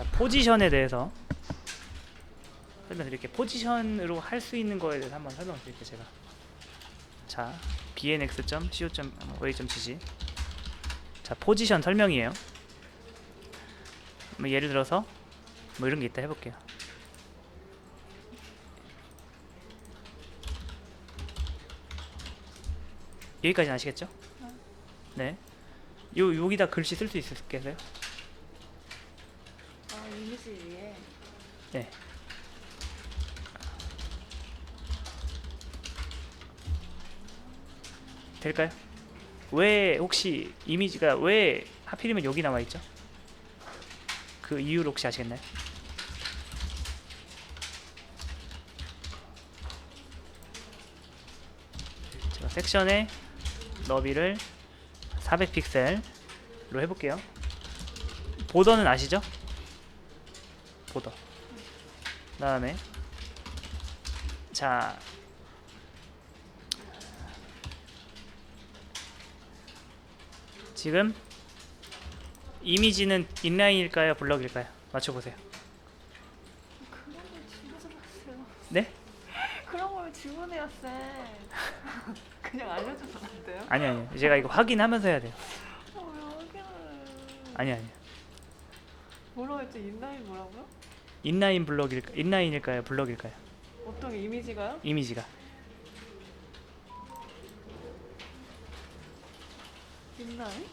자 포지션에 대해서 설명드릴게요. 포지션으로 할 수 있는 거에 대해서 한번 설명드릴게요. 제가 자 bnx.co.way.gg 자 포지션 설명이에요. 뭐 예를 들어서 뭐 이런 게 있다 해볼게요. 여기까지 아시겠죠? 네. 요 여기다 글씨 쓸 수 있겠어요? 아 이미지 위에 네. 될까요? 왜 혹시 이미지가 왜 하필이면 여기 나와 있죠? 그 이유를 혹시 아시겠나요? 제가 섹션의 너비를 400픽셀로 해볼게요. 보더는 아시죠? 보더. 그 다음에 자 지금 이미지는 인라인일까요 블럭일까요 맞춰보세요 그런 걸 질문하세요. 네 그런 걸 질문해요 쌤. 그냥 알려줘도 안 돼요? 아니 아니 제가 이거 확인하면서 해야 돼요 아, 왜 확인을? 아니 아니 뭐라고 했죠? 인라인 뭐라고요? 인라인 블럭일까 인라인일까요 블럭일까요 어떤 이미지가요? 이미지가 인라인?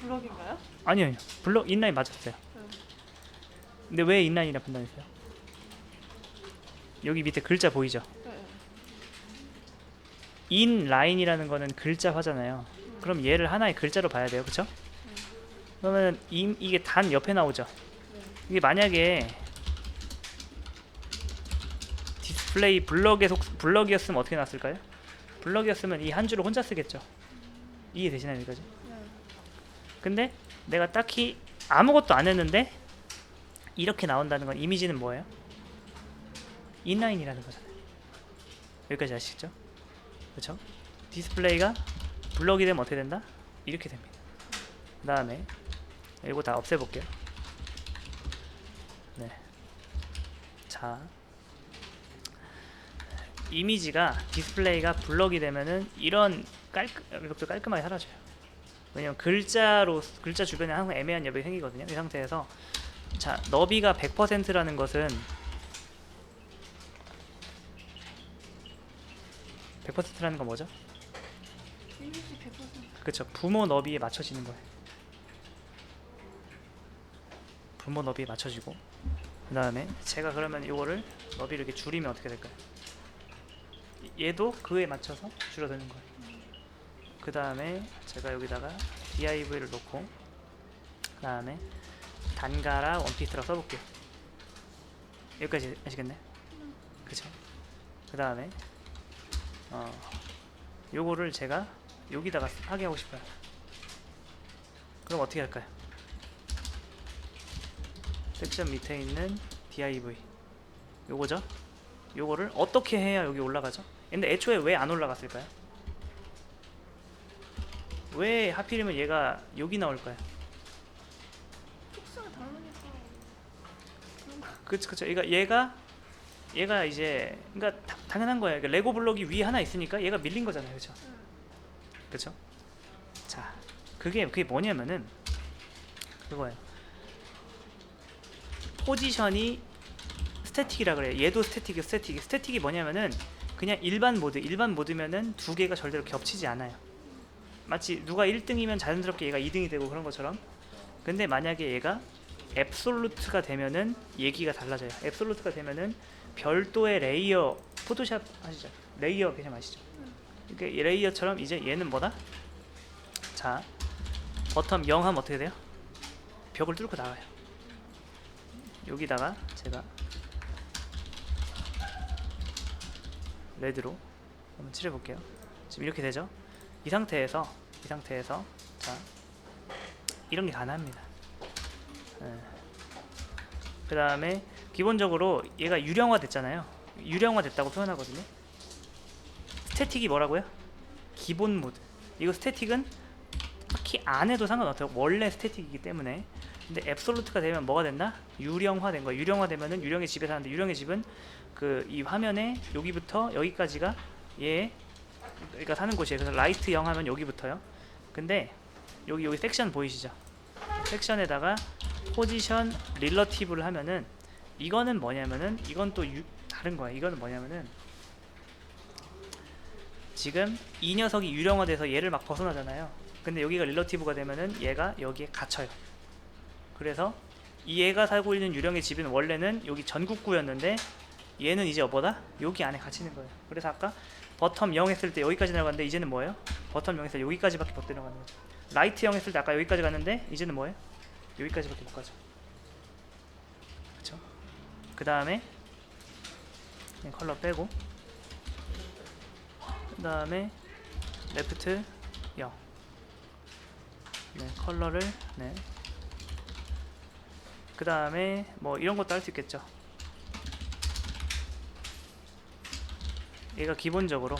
블럭인가요? 아니요 아니요 블럭 인라인 맞았어요 응. 근데 왜 인라인이라 판단했어요 여기 밑에 글자 보이죠 네. 인라인이라는 거는 글자화잖아요 그럼 얘를 하나의 글자로 봐야 돼요 그쵸 그러면 이, 이게 단 옆에 나오죠 네. 이게 만약에 디스 플레이 블럭에 속 블럭이었으면 어떻게 났을까요? 블럭이었으면 이 한 줄을 혼자 쓰겠죠. 이해되시나요, 여기까지? 네. 근데 내가 딱히 아무것도 안 했는데 이렇게 나온다는 건 이미지는 뭐예요? 인라인이라는 거잖아요. 여기까지 아시죠? 그렇죠? 디스플레이가 블럭이 되면 어떻게 된다? 이렇게 됩니다. 그 다음에 이거 다 없애볼게요. 네. 자, 이미지가 디스플레이가 블럭이 되면은 이런 깔끔 이것도 깔끔하게 사라져요. 왜냐면 글자로 글자 주변에 항상 애매한 여백이 생기거든요. 이 상태에서 자 너비가 100%라는 것은 100%라는 건 뭐죠? 이미지 100% 그렇죠. 부모 너비에 맞춰지는 거예요. 부모 너비에 맞춰지고 그 다음에 제가 그러면 이거를 너비를 이렇게 줄이면 어떻게 될까요? 얘도 그에 맞춰서 줄어드는 거예요. 그 다음에 제가 여기다가 div를 놓고 그 다음에 단가라 원피스라 써볼게요. 여기까지 아시겠네? 그죠? 그 다음에 어 요거를 제가 여기다가 하게 하고 싶어요. 그럼 어떻게 할까요? 섹션 밑에 있는 div 요거죠? 요거를 어떻게 해야 여기 올라가죠? 근데 애초에 왜 안 올라갔을까요? 왜 하필이면 얘가 여기 나올까요? 촉수가 다르니까 거 그쵸 그쵸 얘가 얘가 얘가 이제 그러니까 다- 당연한 거예요. 그러니까 레고 블록이 위에 하나 있으니까 얘가 밀린 거잖아요, 그렇죠? 응. 그렇죠? 자, 그게 그게 뭐냐면은 그거예요. 포지션이 스태틱이라 그래요. 얘도 스태틱이 스태틱이 스태틱이 뭐냐면은 그냥 일반 모드 일반 모드면은 두 개가 절대로 겹치지 않아요. 마치 누가 1등이면 자연스럽게 얘가 2등이 되고 그런 것처럼. 근데 만약에 얘가 앱솔루트가 되면은 얘기가 달라져요. 앱솔루트가 되면은 별도의 레이어 포토샵 하시죠. 레이어 그냥 아시죠? 이렇게 레이어처럼 이제 얘는 뭐다? 자, 버텀 0 하면 어떻게 돼요? 벽을 뚫고 나가요. 여기다가 제가 레드로 한번 칠해 볼게요. 지금 이렇게 되죠? 이 상태에서 이 상태에서 자 이런 게 가능합니다. 그 다음에 기본적으로 얘가 유령화 됐잖아요. 유령화 됐다고 표현하거든요. 스태틱이 뭐라고요? 기본 모드. 이거 스태틱은 딱히 안 해도 상관없어요. 원래 스태틱이기 때문에 근데 앱솔루트가 되면 뭐가 된다? 유령화 된 거야. 유령화 되면은 유령의 집에 사는데 유령의 집은 그 이 화면에 여기부터 여기까지가 얘 그러니까 사는 곳이에요. 그래서 라이트 0 하면 여기부터요. 근데 여기 여기 섹션 보이시죠? 섹션에다가 포지션 릴러티브를 하면은 이거는 뭐냐면은 이건 또 유, 다른 거야. 이거는 뭐냐면은 지금 이 녀석이 유령화돼서 얘를 막 벗어나잖아요. 근데 여기가 릴러티브가 되면은 얘가 여기에 갇혀요. 그래서 이 얘가 살고 있는 유령의 집은 원래는 여기 전국구였는데 얘는 이제 뭐다? 여기 안에 갇히는 거예요. 그래서 아까 버텀 0 했을 때 여기까지 내려갔는데 이제는 뭐예요? 버텀 0 했을 때 여기까지밖에 못 내려가는 거죠. 라이트 0 했을 때 아까 여기까지 갔는데 이제는 뭐예요? 여기까지밖에 못 가죠. 그렇죠? 그 다음에 컬러 빼고 그 다음에 레프트 0 네, 컬러를 네. 그 다음에 뭐 이런 것도 할 수 있겠죠. 얘가 기본적으로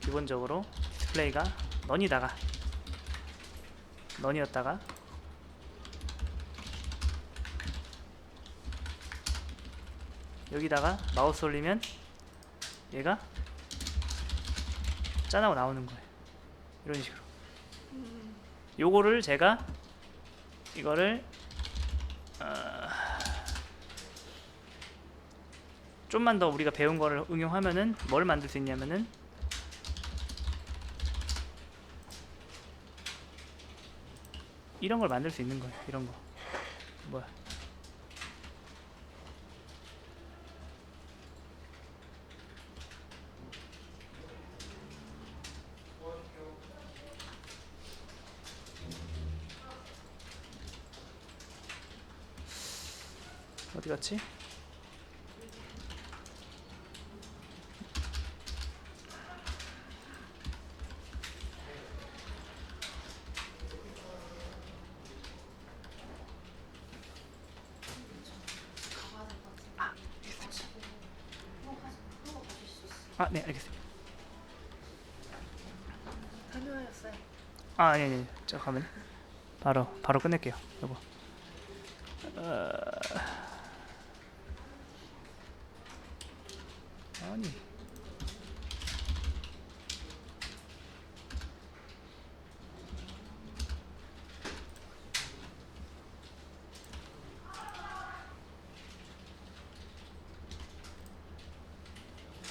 기본적으로 디스플레이가 넌이다가 넌이었다가 여기다가 마우스 올리면 얘가 짠하고 나오는 거예요. 이런 식으로. 요거를 제가 이거를 어, 좀만 더 우리가 배운 거를 응용하면은 뭘 만들 수 있냐면은 이런 걸 만들 수 있는 거예요. 이런 거. 뭐야? 어디 갔지? 아, 네, 알겠습니다. 다녀오셨어요. 아, 아니, 아니, 잠깐만. 바로, 바로 끝낼게요, 여보. 어... 아니.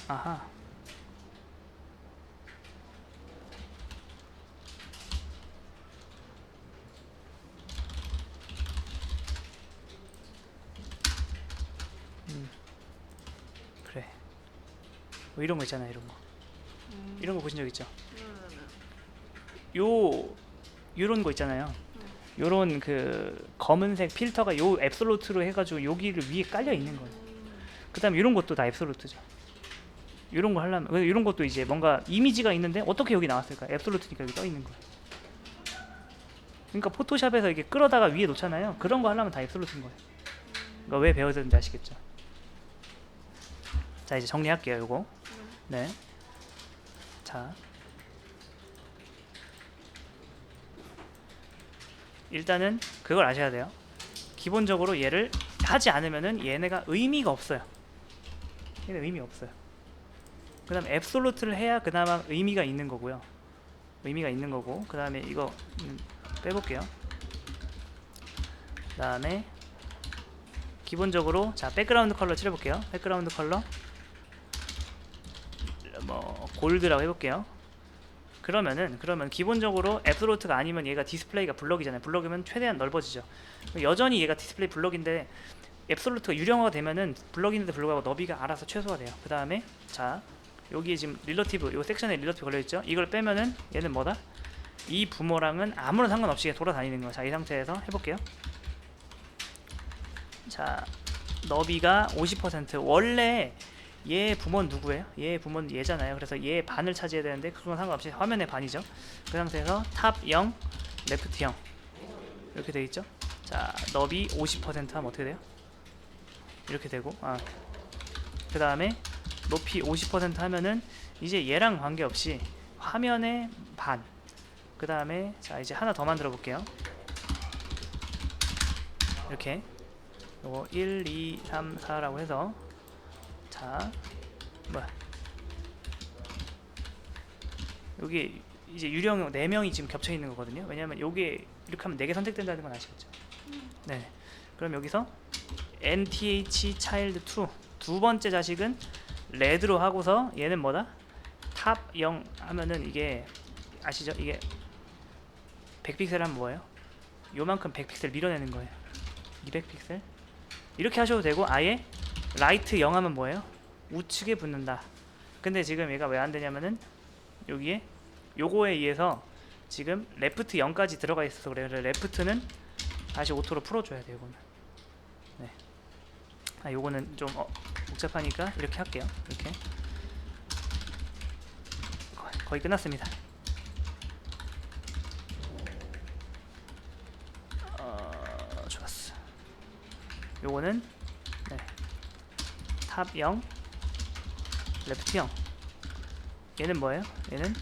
아하. 음. 그래. 뭐 이런 거 있잖아, 이런 거. 음. 이런 거 보신 적 있죠? 네네네. 요 요런 거 있잖아요. 요런 그 검은색 필터가 요 앱솔루트로 해가지고 여기를 위에 깔려 있는 거예요. 그 다음에 이런 것도 다 앱솔루트죠. 이런 거 하려면 이런 것도 이제 뭔가 이미지가 있는데 어떻게 여기 나왔을까? 앱솔루트니까 여기 떠 있는 거예요. 그러니까 포토샵에서 이게 끌어다가 위에 놓잖아요. 그런 거 하려면 다 앱솔루트인 거예요. 그러니까 왜 배워야 되는지 아시겠죠? 자 이제 정리할게요. 요거. 네. 자. 일단은 그걸 아셔야 돼요. 기본적으로 얘를 하지 않으면은 얘네가 의미가 없어요. 얘네 의미 없어요. 그 다음 앱솔루트를 해야 그나마 의미가 있는 거고요. 의미가 있는 거고 그 다음에 이거 음, 빼볼게요. 그 다음에 기본적으로 자 백그라운드 컬러 칠해볼게요. 백그라운드 컬러 뭐 골드라고 해볼게요. 그러면은 그러면 기본적으로 앱솔루트가 아니면 얘가 디스플레이가 블럭이잖아요. 블럭이면 최대한 넓어지죠. 여전히 얘가 디스플레이 블럭인데 앱솔루트가 유령화가 되면은 블럭인데도 불구하고 너비가 알아서 최소화돼요. 그 다음에 자 여기에 지금 릴러티브 요 섹션에 릴러티브 걸려있죠. 이걸 빼면은 얘는 뭐다? 이 부모랑은 아무런 상관없이 돌아다니는 거야. 자이 상태에서 해볼게요. 자 너비가 50% 원래 얘 부모는 누구예요? 얘 부모는 얘잖아요. 그래서 얘 반을 차지해야 되는데 그건 상관없이 화면의 반이죠. 그 상태에서 탑 0, 레프트 0 이렇게 돼 있죠. 자 너비 50% 하면 어떻게 돼요? 이렇게 되고 아 그 다음에 높이 50% 하면은 이제 얘랑 관계없이 화면의 반. 그 다음에 자 이제 하나 더 만들어 볼게요. 이렇게 요거 1, 2, 3, 4라고 해서 자 뭐야 여기 이제 유령 4명이 지금 겹쳐 있는 거거든요. 왜냐면 여기에 이렇게 하면 4개 선택된다는 건 아시겠죠? 네. 그럼 여기서 nth child 2 두 번째 자식은 레드로 하고서 얘는 뭐다? 탑 0 하면은 이게 아시죠? 이게 100픽셀 하면 뭐예요? 요만큼 100픽셀 밀어내는 거예요. 200픽셀? 이렇게 하셔도 되고 아예 라이트 0 하면 뭐예요? 우측에 붙는다 근데 지금 얘가 왜 안 되냐면은 여기에 요거에 의해서 지금 레프트 0까지 들어가 있어서 그래요 그래서 레프트는 다시 오토로 풀어줘야 돼요 이거는 네. 아 요거는 좀 어, 복잡하니까 이렇게 할게요 이렇게 거의, 끝났습니다 어, 요거는 네. 탑 0, 레프트 0. 얘는 뭐예요? 얘는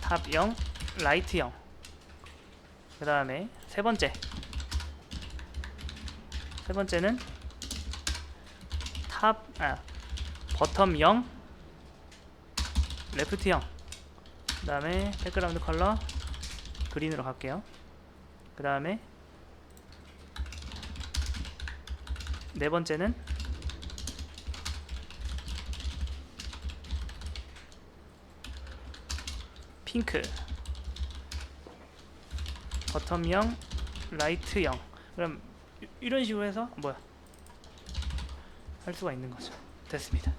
탑 0, 라이트 0. 그 다음에 세 번째. 세 번째는 탑, 아, 버텀 0, 레프트 0. 그 다음에 백그라운드 컬러 그린으로 갈게요. 그 다음에 네 번째는 핑크. 버텀 0 라이트 0 그럼 이- 이런 식으로 해서 뭐야? 할 수가 있는 거죠. 됐습니다.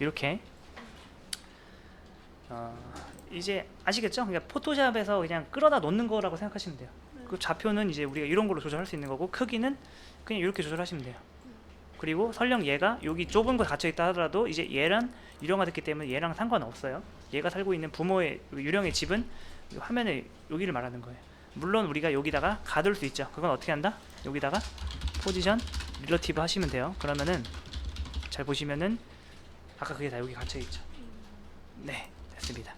이렇게. 어, 이제 아시겠죠? 그러니까 포토샵에서 그냥 끌어다 놓는 거라고 생각하시면 돼요. 그 좌표는 이제 우리가 이런 걸로 조절할 수 있는 거고 크기는 그냥 이렇게 조절하시면 돼요. 그리고 설령 얘가 여기 좁은 곳 갇혀 있다 하더라도 이제 얘랑 유령화 됐기 때문에 얘랑 상관없어요. 얘가 살고 있는 부모의 유령의 집은 이 화면에 여기를 말하는 거예요. 물론 우리가 여기다가 가둘 수 있죠. 그건 어떻게 한다? 여기다가 포지션 릴러티브 하시면 돼요. 그러면은 잘 보시면은 아까 그게 다 여기 갇혀 있죠. 네, 됐습니다.